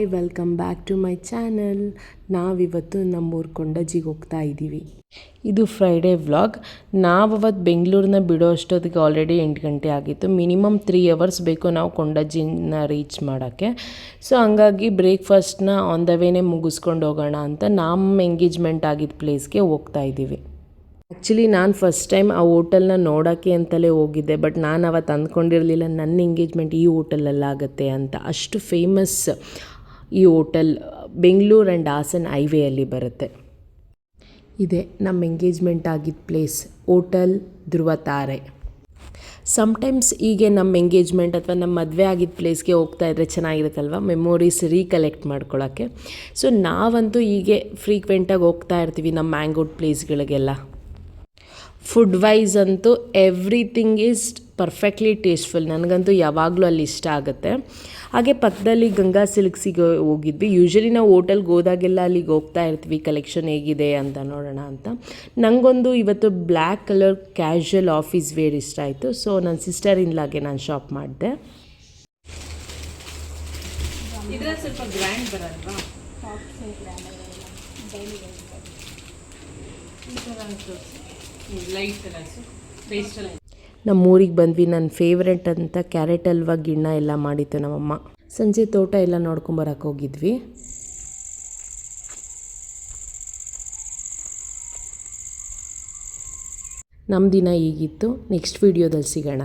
Hi welcome back to my channel ನಾವಿವತ್ತು ನಮ್ಮೂರು ಕೊಂಡಜ್ಜಿಗೆ ಹೋಗ್ತಾ ಇದ್ದೀವಿ ಇದು ಫ್ರೈಡೇ ವ್ಲಾಗ್ ನಾವು ಅವತ್ತು ಬೆಂಗಳೂರನ್ನ ಬಿಡೋ ಅಷ್ಟೊತ್ತಿಗೆ ಆಲ್ರೆಡಿ ಎಂಟು ಗಂಟೆ ಆಗಿತ್ತು. ಮಿನಿಮಮ್ ತ್ರೀ ಅವರ್ಸ್ ಬೇಕು ನಾವು ಕೊಂಡಜ್ಜಿನ ರೀಚ್ ಮಾಡೋಕ್ಕೆ. ಸೊ ಹಂಗಾಗಿ ಬ್ರೇಕ್ಫಾಸ್ಟ್ನ ಆನ್ ದ ವೇನೇ ಮುಗಿಸ್ಕೊಂಡು ಹೋಗೋಣ ಅಂತ ನಮ್ಮ ಎಂಗೇಜ್ಮೆಂಟ್ ಆಗಿದ್ದ ಪ್ಲೇಸ್ಗೆ ಹೋಗ್ತಾ ಇದ್ದೀವಿ ಆ್ಯಕ್ಚುಲಿ ನಾನು ಫಸ್ಟ್ ಟೈಮ್ ಆ ಹೋಟೆಲ್ನ ನೋಡೋಕ್ಕೆ ಅಂತಲೇ ಹೋಗಿದ್ದೆ ಬಟ್ ನಾನು ಅವತ್ತು ಅಂದ್ಕೊಂಡಿರಲಿಲ್ಲ ನನ್ನ ಎಂಗೇಜ್ಮೆಂಟ್ ಈ ಹೋಟೆಲಲ್ಲಾಗತ್ತೆ ಅಂತ. ಅಷ್ಟು ಫೇಮಸ್ ಈ ಹೋಟೆಲ್ ಬೆಂಗಳೂರು ಆ್ಯಂಡ್ ಹಾಸನ್ ಹೈವೇಯಲ್ಲಿ ಬರುತ್ತೆ. ಇದೆ ನಮ್ಮ ಎಂಗೇಜ್ಮೆಂಟ್ ಆಗಿದ್ದ ಪ್ಲೇಸ್, ಹೋಟೆಲ್ ಧ್ರುವ ತಾರೆ. ಸಮ್ಟೈಮ್ಸ್ ಹೀಗೆ ನಮ್ಮ ಎಂಗೇಜ್ಮೆಂಟ್ ಅಥವಾ ನಮ್ಮ ಮದುವೆ ಆಗಿದ್ದ ಪ್ಲೇಸ್ಗೆ ಹೋಗ್ತಾ ಇದ್ದರೆ ಚೆನ್ನಾಗಿರುತ್ತಲ್ವ? ಮೆಮೊರೀಸ್ ರೀಕಲೆಕ್ಟ್ ಮಾಡ್ಕೊಳ್ಳೋಕ್ಕೆ ಸೊ ನಾವಂತೂ ಹೀಗೆ ಫ್ರೀಕ್ವೆಂಟಾಗಿ ಹೋಗ್ತಾ ಇರ್ತೀವಿ ನಮ್ಮ ಮ್ಯಾಂಗೋಡ್ ಪ್ಲೇಸ್ಗಳಿಗೆಲ್ಲ ಫುಡ್ ವೈಸ್ ಅಂತೂ ಎವ್ರಿಥಿಂಗ್ ಈಸ್ ಪರ್ಫೆಕ್ಟ್ಲಿ ಟೇಸ್ಟ್ಫುಲ್ ನನಗಂತೂ ಯಾವಾಗಲೂ ಅಲ್ಲಿ ಇಷ್ಟ ಆಗುತ್ತೆ. ಹಾಗೆ ಪಕ್ಕದಲ್ಲಿ ಗಂಗಾ ಸಿಲ್ಕ್ಸಿಗೆ ಹೋಗಿದ್ವಿ. ಯೂಶ್ವಲಿ ನಾವು ಹೋಟೆಲ್ಗೆ ಹೋದಾಗೆಲ್ಲ ಅಲ್ಲಿಗೆ ಹೋಗ್ತಾ ಇರ್ತೀವಿ. ಕಲೆಕ್ಷನ್ ಹೇಗಿದೆ ಅಂತ ನೋಡೋಣ ಅಂತ. ನನಗೊಂದು ಇವತ್ತು black colour casual office wear ಇಷ್ಟ ಆಯಿತು. ಸೊ ನನ್ನ ಸಿಸ್ಟರ್ ಇನ್ಲಾಗೆ ನಾನು ಶಾಪ್ ಮಾಡಿದೆ. ಸ್ವಲ್ಪ ಗ್ರ್ಯಾಂಡ್ ಬರಲ್ವಾ? ಲೈಟ್ ಕಲರ್ಸು ಪೇಸ್ಟಲ್ ನಮ್ಮೂರಿಗೆ ಬಂದ್ವಿ. ನನ್ನ ಫೇವ್ರೆಟ್ ಅಂತ ಕ್ಯಾರೆಟ್ ಅಲ್ವಾ ಗಿಣ್ಣ ಎಲ್ಲ ಮಾಡಿತ್ತು ನಮ್ಮಮ್ಮ. ಸಂಜೆ ತೋಟ ಎಲ್ಲ ನೋಡ್ಕೊಂಬರಕ್ಕೆ ಹೋಗಿದ್ವಿ. ನಮ್ಮ ದಿನ ಹೀಗಿತ್ತು. ನೆಕ್ಸ್ಟ್ ವೀಡಿಯೋದಲ್ಲಿ ಸಿಗೋಣ.